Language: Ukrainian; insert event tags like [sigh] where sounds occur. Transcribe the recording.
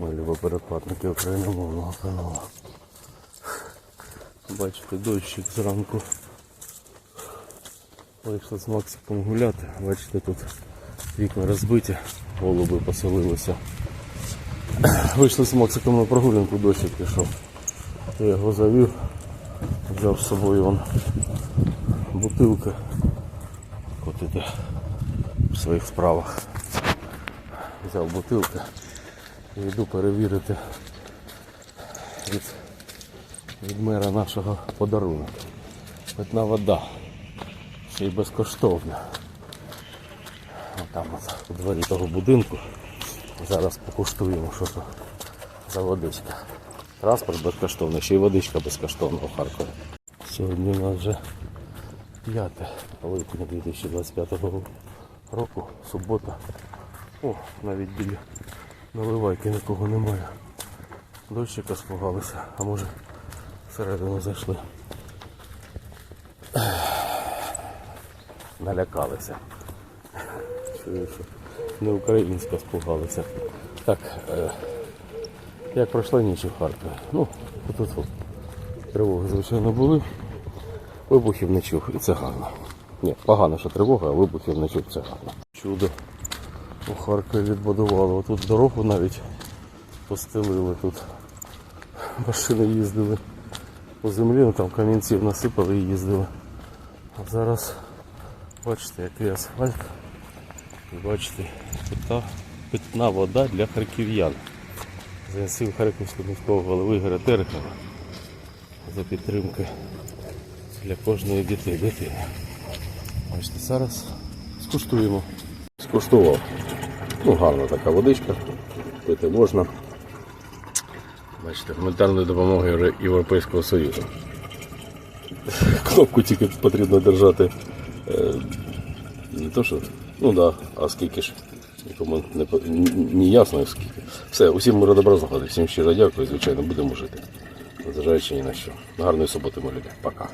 Ми любоперекладники україномовного каналу. Бачите, дощик зранку. Вийшли з Максиком гуляти. Бачите, тут вікна розбиті, голуби поселилися. [clears throat] Вийшли з Максиком на прогулянку, дощик пішов. Я його завів, взяв з собою вон бутилки. Котити в своїх справах. Взяв бутилки і йду перевірити від, від мера нашого подарунок. Питна вода. Ще й безкоштовна. Там от у дворі того будинку. Зараз покуштуємо, що це за водичка. Транспорт безкоштовний, ще й водичка безкоштовна у Харкові. Сьогодні у нас вже 5 липня 2025 року, субота. О, навіть біля наливайки нікого немає. Дощика спугалися, а може всередину зайшли. Налякалися. Не українська спугалися. Так, е, як пройшла ніч у Харкові? Ну, тут тривоги, звичайно, були. Вибухів не чув, і це гарно. Ні, погано, що тривога, а вибухів не чув, це гарно. Чудо. У Харкові відбудували. Тут дорогу навіть постелили тут. Машини їздили по землі, ну там камінців насипали і їздили. А зараз бачите, який асфальт. І бачите, пита, питна вода для харків'ян. За ініціативи Харківського міського голови Ігоря за підтримки для кожної дитини. дитини. Бачите, зараз скуштуємо. Скуштував. Ну, гарна така водичка. Пити можна. Бачите, гуманітарної допомоги Європейського Союзу. Кнопку тільки потрібно держати. Е, не то що. Ну так, да, а скільки ж? Нікому не, ні ясно скільки. Все, усім миру добра знаходить. Всім щиро дякую, звичайно, будемо жити. Незважаючи ні на що. Гарної суботи, мої люди. Пока.